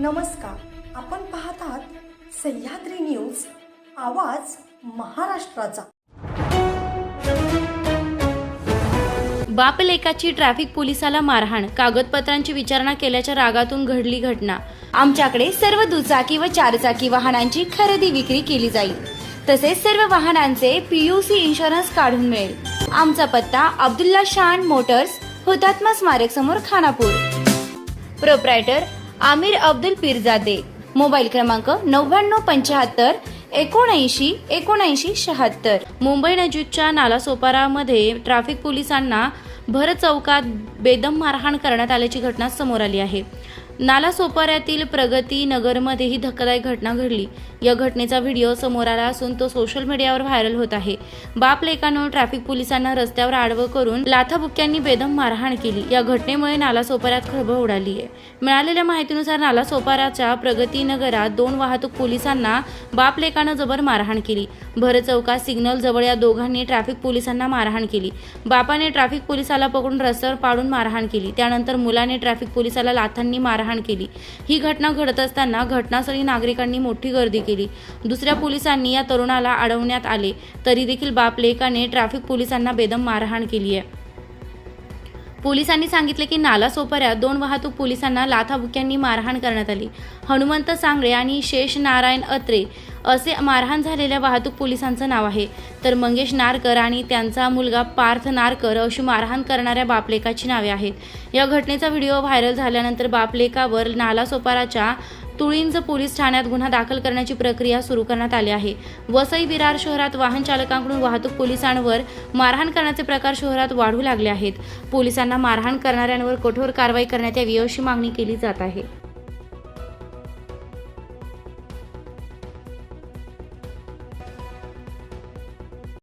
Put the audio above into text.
नमस्कार. आपण पाहत आहात सह्याद्री न्यूज आवाज महाराष्ट्राचा. बापलेकाची ट्रॅफिक पोलिसाला मारहाण कागदपत्रांची विचारणा केल्याच्या रागातून घडली घटना. आमच्याकडे सर्व दुचाकी व चारचाकी वाहनांची खरेदी विक्री केली जाईल. तसेच सर्व वाहनांचे पीयूसी इन्शुरन्स काढून मिळेल. आमचा पत्ता अब्दुल्ला शान मोटर्स हुतात्मा स्मारक समोर खानापूर. प्रोप्रायटर आमिर अब्दुल पीरजादे. मोबाईल क्रमांक नव्याण्णव पंच्याहत्तर एकोणऐंशी एकोणऐंशी शहात्तर. मुंबई नजीकच्या नालासोपारामध्ये ट्रॅफिक पोलिसांना भर चौकात बेदम मारहाण करण्यात आल्याची घटना समोर आली आहे. नालासोपाऱ्यातील प्रगती नगरमध्ये ही धक्कादायक घटना घडली. या घटनेचा व्हिडिओ समोर आला असून तो सोशल मीडियावर व्हायरल होत आहे. बाप लेकानं ट्रॅफिक पोलिसांना रस्त्यावर आडवं करून लाथाबुक्क्यांनी बेदम मारहाण केली. या घटनेमुळे नालासोपाऱ्यात खळबळ उडाली आहे. मिळालेल्या माहितीनुसार नालासोपाऱ्याच्या प्रगतीनगरात दोन वाहतूक पोलिसांना बाप लेकानं जबर मारहाण केली. भर चौकात सिग्नल जवळ या दोघांनी ट्रॅफिक पोलिसांना मारहाण केली. बापाने ट्रॅफिक पोलिसाला पकडून रस्त्यावर पाडून मारहाण केली. त्यानंतर मुलाने ट्रॅफिक पोलिसाला लाथांनी मारहाण केली. ही घटना घडत असताना घटनास्थळी नागरिकांनी मोठी गर्दी केली. दुसऱ्या पोलिसांनी या तरुणाला अडवण्यात आले. तरी देखील बापलेकाने ट्रॅफिक पोलिसांना बेदम मारहाण केली आहे. पोलिसांनी सांगितले की नाला सोपाऱ्यात दोन वाहतूक पोलिसांना लाथाबुक्यांनी मारहाण करण्यात आली. हनुमंत सांगळे आणि शेष नारायण अत्रे असे मारहाण झालेल्या वाहतूक पोलिसांचं नाव आहे. तर मंगेश नारकर आणि त्यांचा मुलगा पार्थ नारकर अशी मारहाण करणाऱ्या बापलेकाची नावे आहेत. या घटनेचा व्हिडिओ व्हायरल झाल्यानंतर बापलेकावर नालासोपाराच्या तुळींज पोलीस ठाण्यात गुन्हा दाखल करण्याची प्रक्रिया सुरू करण्यात आली आहे. वसई विरार शहरात वाहन चालकांकडून वाहतूक पोलिसांवर मारहाण करण्याचे प्रकार शहरात वाढू लागले आहेत. पोलिसांना मारहाण करणाऱ्यांवर कठोर कारवाई करण्यात यावी अशी मागणी केली जात आहे.